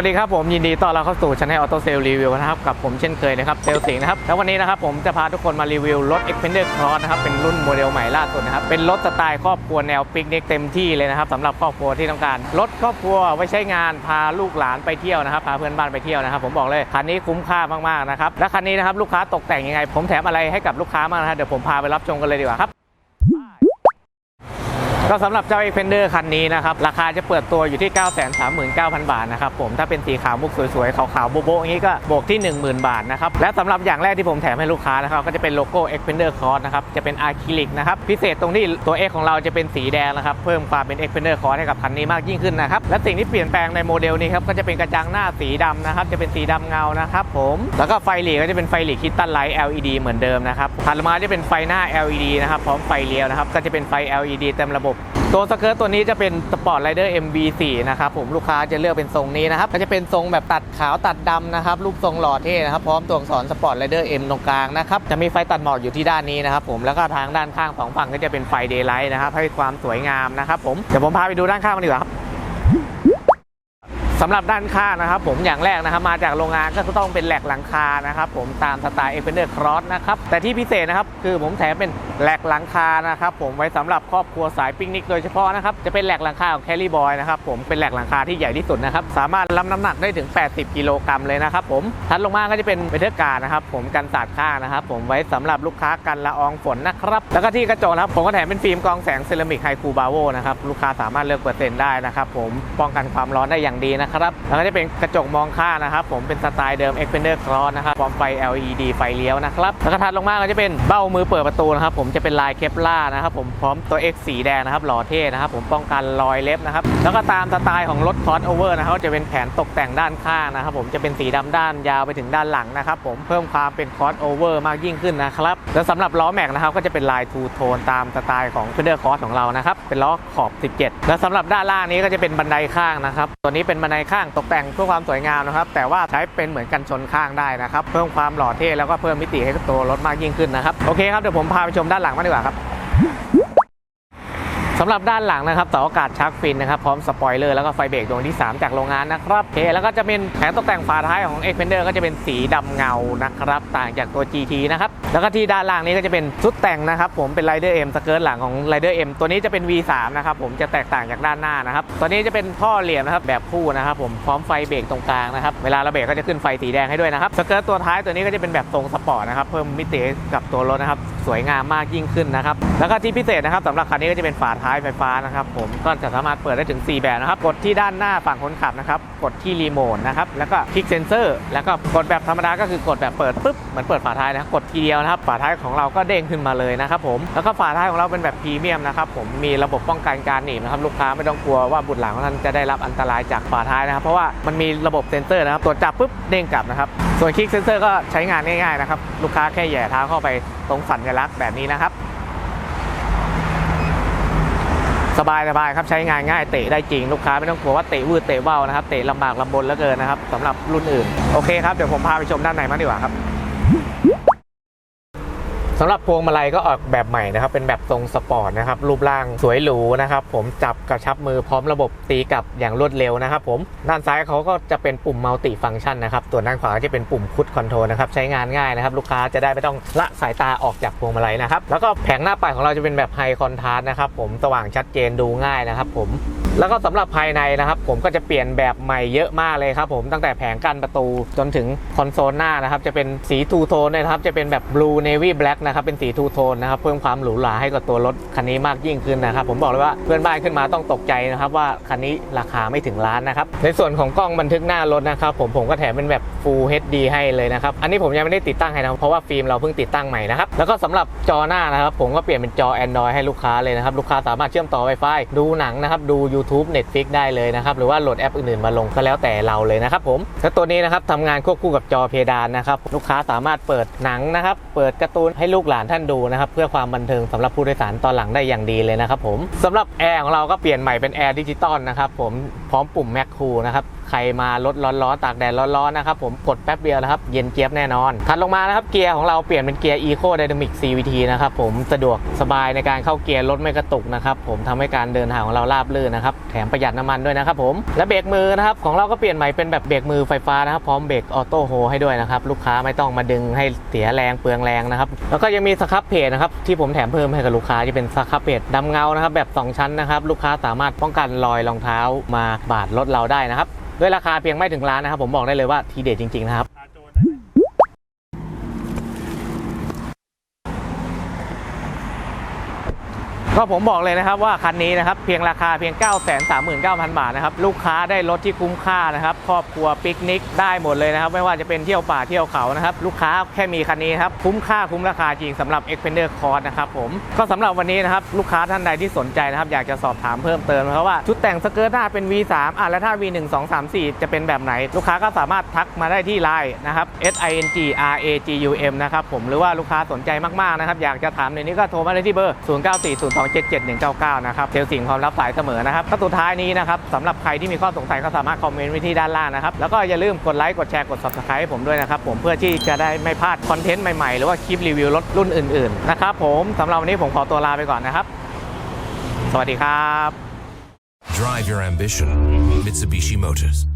วัสดีครับผมยินดีต้อนรับเข้าสู่ช anel Auto Sale Review นะครับกับผมเช่นเคยนะครับเซลสิงนะครับแล้ววันนี้นะครับผมจะพาทุกคนมารีวิวรถ Xpander Cross นะครับเป็นรุ่นโมเดลใหม่ล่าสุดนะครับเป็นรถสไตล์ครอบครัวแนวปิกนิกเต็มที่เลยนะครับสำหรับครอบครัวที่ต้องการรถครอบครัวไว้ใช้งานพาลูกหลานไปเที่ยวนะครับพาเพื่อนบ้านไปเที่ยวนะครับผมบอกเลยคันนี้คุ้มค่ามากๆนะครับและคันนี้นะครับลูกค้าตกแต่งยังไง ผมแถมอะไรให้กับลูกค้าบ้างนะครับเดี๋ยวผมพาไปรับชมกันเลยดีกว่าครับ ก็สำหรับเจ้า Xpander คันนี้นะครับ ราคาจะเปิดตัวอยู่ที่ 939,000 บาทนะครับผมถ้าเป็นสีขาวมุกสวยๆ ขาวๆ โบ๊ะๆอย่างนี้ก็บวกที่ 10,000 บาทนะครับ และสำหรับอย่างแรกที่ผมแถมให้ลูกค้านะครับ ก็จะเป็นโลโก้ Xpander Cross นะครับ จะเป็นอะคริลิกนะครับ พิเศษตรงที่ตัว X ของเราจะเป็นสีแดงนะครับ เพิ่มความเป็น Xpander Cross ให้กับคันนี้มากยิ่งขึ้นนะครับ และสิ่งที่เปลี่ยนแปลงในโมเดลนี้ครับก็จะเป็นกระจังหน้าสีดำนะครับจะเป็นสีดำเงานะครับผมแล้วก็ไฟหลีก็จะเป็นไฟหลีคิตตันไลท์ LED เหมือนเดิมนะครับถัดมาจะเป็นไฟหน้า LED นะครับพร้อมไฟเลี้ยวนะครับก็จะเป็นไฟ LED เต็มระบบ ตัวสเกิร์ตตัวนี้จะเป็นสปอร์ตไรเดอร์ MV4 นะครับผมลูกค้าจะเลือกเป็นทรงนี้นะครับก็จะเป็นทรงแบบตัดขาวตัดดำนะครับรูปทรงหล่อเท่นะครับพร้อมตัวอักษรสปอร์ตไรเดอร์ M ตรงกลางนะครับจะมีไฟตัดหมอกอยู่ที่ด้านนี้นะครับผมแล้วก็ทางด้านข้างสองฝั่งก็จะเป็นไฟเดย์ไลท์นะครับให้ความสวยงามนะครับผมเดี๋ยวผมพาไปดูด้านข้างมันดีกว่าครับ สำหรับด้านข้างนะครับ ผมอย่างแรกนะครับมาจากโรงงานก็ต้องเป็นแหลกหลังคานะครับผมตามสไตล์ e x p e n d e r Cross นะครับแต่ที่พิเศษนะครับคือผมแถมเป็นแหลกหลังคานะครับผมไว้สำหรับครอบครัวสายปิกนิกโดยเฉพาะนะครับจะเป็นแหลกหลังคาของ Carry Boy นะครับผมเป็นแหลกหลังคาที่ใหญ่ที่สุดนะครับสามารถรับน้ำหนักได้ถึง 80 กิโลกรัมเลยนะครับผมถัดลงมาก็จะเป็นเบเทอร์การนะครับผมกันสาดข้างนะครับผมไว้สำหรับลูกค้ากันละอองฝนนะครับแล้วก็ที่กระจกนะครับผมก็แถมเป็นฟิล์มกรองแสงเซรามิกไฮคูบาโวนะครับลูกค้าสามารถเลือกเปอร์เซ็นต์ได้นะครับผมป้องกันความร้อนได้อย่างดีนะครับแล้วก็จะเป็นกระจกมองข้างนะครับ ผมเป็นสไตล์เดิม Xpander Cross นะครับพร้อมไฟ LED ไฟเลี้ยวนะครับแล้วก็ถัดลงมาก็จะเป็นเบ้ามือเปิดประตูนะครับ ผมจะเป็นลายเคปล่านะครับ ผมพร้อมตัว X สีแดงนะครับหล่อเท่นะครับ ผมป้องกันรอยเล็บนะครับ แล้วก็ตามสไตล์ของรถ crossover นะครับจะเป็นแผนตกแต่งด้านข้างนะครับ ผมจะเป็นสีดำด้านยาวไปถึงด้านหลังนะครับผมเพิ่มความเป็น crossover มากยิ่งขึ้นนะครับแล้วสำหรับล้อแม็กนะครับก็จะเป็นลายทูโทนตามสไตล์ของ Xpander Cross ของเรานะครับเป็นล้อขอบ 17 แล้วสำหรับด้านล่างนี้ก็จะเป็นบันไดข้างนะครับ ตัวนี้เป็นบันไดข้างตกแต่งเพื่อความสวยงามนะครับ แต่ว่าใช้เป็นเหมือนกันชนข้างได้นะครับ เพิ่มความหล่อเท่แล้วก็เพิ่มมิติให้กับตัวรถมากยิ่งขึ้นนะครับ โอเคครับเดี๋ยวผมพาไปชมด้านหลังมาดีกว่าครับ สำหรับด้านหลังนะครับเสาอากาศชักฟินนะครับพร้อมสปอยเลอร์แล้วก็ไฟเบรกดวงที่ 3 จากโรงงานนะครับโอเคแล้วก็จะเป็นแผงตกแต่งฝาท้ายของ x p e n d e r ก็จะเป็นสีดำเงานะครับต่างจากตัว GT นะครับแล้วก็ที่ด้านล่างนี้ก็จะเป็นชุดแต่งนะครับผมเป็น Rider M สเกิร์ตหลังของ Rider M ตัวนี้จะเป็น V3 นะครับผมจะแตกต่างจากด้านหน้านะครับตัวนี้จะเป็นท่อเหลี่ยมนะครับแบบคู่นะครับผมพร้อมไฟเบรกตรงกลางนะครับเวลาเราเบรกก็จะขึ้นไฟสีแดงให้ด้วยนะครับสเกิร์ตตัวท้ายตัวนี้ก็จะเป็นแบบทรงสปอร์ตนะครับเพิ่มมิติกับตัวรถนะครับ สวยงามมากยิ่งขึ้นนะครับ แล้วก็ที่พิเศษนะครับสำหรับคันนี้ก็จะเป็นฝาท้ายไฟฟ้านะครับ ผมก็จะสามารถเปิดได้ถึง 4 แบบนะครับ กดที่ด้านหน้าฝั่งคนขับนะครับ กดที่รีโมทนะครับ แล้วก็คลิกเซนเซอร์ แล้วก็กดแบบธรรมดาก็คือกดแบบเปิดปุ๊บเหมือนเปิดฝาท้ายนะครับกดทีเดียวนะครับ ฝาท้ายของเราก็เด้งขึ้นมาเลยนะครับผม แล้วก็ฝาท้ายของเราเป็นแบบพรีเมียมนะครับผม มีระบบป้องกันการหนีบนะครับ ลูกค้าไม่ต้องกลัวว่าบุตรหลานของท่านจะได้รับอันตรายจากฝาท้ายนะครับ เพราะว่ามันมีระบบเซนเซอร์นะครับ ตรวจจับปุ๊บเด้งกลับนะครับ ส่วนคลิกเซนเซอร์ก็ใช้งานง่ายๆนะครับ ลูกค้าแค่แย่เท้าเข้าไปตรงสัญลักษณ์แบบนี้นะครับ สบายสบายครับใช้งานง่ายเตะได้จริงลูกค้าไม่ต้องกลัวว่าเตะวืดเตะเบ้านะครับเตะลำบากลำบนแล้วเกินนะครับสำหรับรุ่นอื่นโอเคครับเดี๋ยวผมพาไปชมด้านในมาดีกว่าครับ สำหรับพวงมาลัยก็ออกแบบใหม่นะครับ เป็นแบบทรงสปอร์ตนะครับ รูปร่างสวยหรูนะครับ ผมจับกระชับมือพร้อมระบบตีกลับอย่างรวดเร็วนะครับผม ด้านซ้ายเขาก็จะเป็นปุ่มมัลติฟังก์ชันนะครับส่วด้านขวาจะเป็นปุ่มคุดคอนโทรลนะครับ ใช้งานง่ายนะครับ ลูกค้าจะได้ไม่ต้องละสายตาออกจากพวงมาลัยนะครับ แล้วก็แผงหน้าปัดของเราจะเป็นแบบไฮคอนทราสต์นะครับ ผม สว่างชัดเจนดูง่ายนะครับ ผม แล้วก็สำหรับภายในนะครับ ผมก็จะเปลี่ยนแบบใหม่เยอะมากเลยครับผมตั้งแต่แผงกั้นประตูจนถึงคอนโซลหน้านะครับ จะเป็นสีทูโทนนะครับ จะเป็นแบบ blue navy black นะครับเป็นสีทูโทนนะครับ เพิ่มความหรูหราให้กับตัวรถคันนี้มากยิ่งขึ้นนะครับ ผมบอกเลยว่าเพื่อนบ้านขึ้นมาต้องตกใจนะครับ ว่าคันนี้ราคาไม่ถึงล้านนะครับ ในส่วนของกล้องบันทึกหน้ารถนะครับ ผมผมก็แถมเป็นแบบ full HD ให้เลยนะครับ อันนี้ผมยังไม่ได้ติดตั้งให้นะเพราะว่าฟิล์มเราเพิ่งติดตั้งใหม่นะครับแล้วก็สำหรับจอหน้านะครับ ผมก็เปลี่ยนเป็นจอ Android ให้ลูกค้าเลยนะครับลูกค้าสามารถเชื่อมต่อ Wi-Fi ดูหนังนะครับดู YouTube Netflix ได้เลยนะครับ หรือว่าโหลดแอปอื่นๆมาลงก็แล้วแต่เราเลยนะครับผมและตัวนี้นะครับทำงานควบคู่กับจอเพดานนะครับลูกค้าสามารถเปิดหนังนะครับ เปิดการ์ตูนให้ลูกหลานท่านดูนะครับเพื่อความบันเทิงสำหรับผู้โดยสารตอนหลังได้อย่างดีเลยนะครับผมสำหรับแอร์ของเราก็เปลี่ยนใหม่เป็นแอร์ดิจิตอลนะครับผมพร้อมปุ่มแมคคูนะครับ ใครมารถร้อนๆตากแดดร้อนๆนะครับผมกดแป๊บเดียวนะครับ เย็นเจี๊ยบแน่นอนถัดลงมานะครับเกียร์ของเราเปลี่ยนเป็นเกียร์ Eco Dynamic CVT นะครับผมสะดวกสบายในการเข้าเกียร์รถไม่กระตุกนะครับผมทำให้การเดินทางของเราราบรื่นนะครับแถมประหยัดน้ำมันด้วยนะครับผมและเบรกมือนะครับของเราก็เปลี่ยนใหม่เป็นแบบเบรกมือไฟฟ้านะครับพร้อมเบรกออโต้โฮให้ด้วยนะครับลูกค้าไม่ต้องมาดึงให้เสียแรงเปลืองแรงนะครับแล้วก็ยังมีสครับเพจนะครับที่ผมแถมเพิ่มให้กับลูกค้าที่เป็นสครับเพจดำเงานะครับแบบสองชั้นนะครับลูกค้าสามารถป้องกันรอยรองเท้ามาบาดรถเราได้นะครับ ด้วยราคาเพียงไม่ถึงล้านนะครับ ผมบอกได้เลยว่าทีเด็ดจริงๆนะครับ ก็ผมบอกเลยนะครับว่าคันนี้นะครับเพียงราคาเพียง 9 3 9 0 0 0 บาทนะครับลูกค้าได้รถที่คุ้มค่านะครับครอบครัวปิกนิกได้หมดเลยนะครับไม่ว่าจะเป็นเที่ยวป่าเที่ยวเขานะครับลูกค้าแค่มีคันนี้ครับคุ้มค่าคุ้มราคาจริงสำหรับ Xpander Cross นะครับผมก็สำหรับวันนี้นะครับลูกค้าท่านใดที่สนใจนะครับอยากจะสอบถามเพิ่มเติมนะครับว่าชุดแต่งสเกิร์ตหน้าเป็น V3 อะแล้วถ้า V1 2 3 4 จะเป็นแบบไหน ลูกค้าก็สามารถทักมาได้ที่ไลน์นะครับ S I N G R A G U M นะครับผมหรือว่าลูกค้าสนใจมากๆนะครับอยากจะถามในนี้ก็โทรมาได้ที่เบอร์0 0 2 7 7 1 9 9 นะครับเซลล์สิงห์พร้อมรับสายเสมอนะครับก็สุดท้ายนี้นะครับสำหรับใครที่มีข้อสงสัยก็สามารถคอมเมนต์ไว้ที่ด้านล่างนะครับแล้วก็อย่าลืมกดไลค์กดแชร์กด subscribe ให้ผมด้วยนะครับผมเพื่อที่จะได้ไม่พลาดคอนเทนต์ใหม่ๆ หรือว่าคลิปรีวิวรถรุ่นอื่นๆนะครับผมสำหรับวันนี้ผมขอตัวลาไปก่อนนะครับ สวัสดีครับ Drive your ambition. Mitsubishi Motors.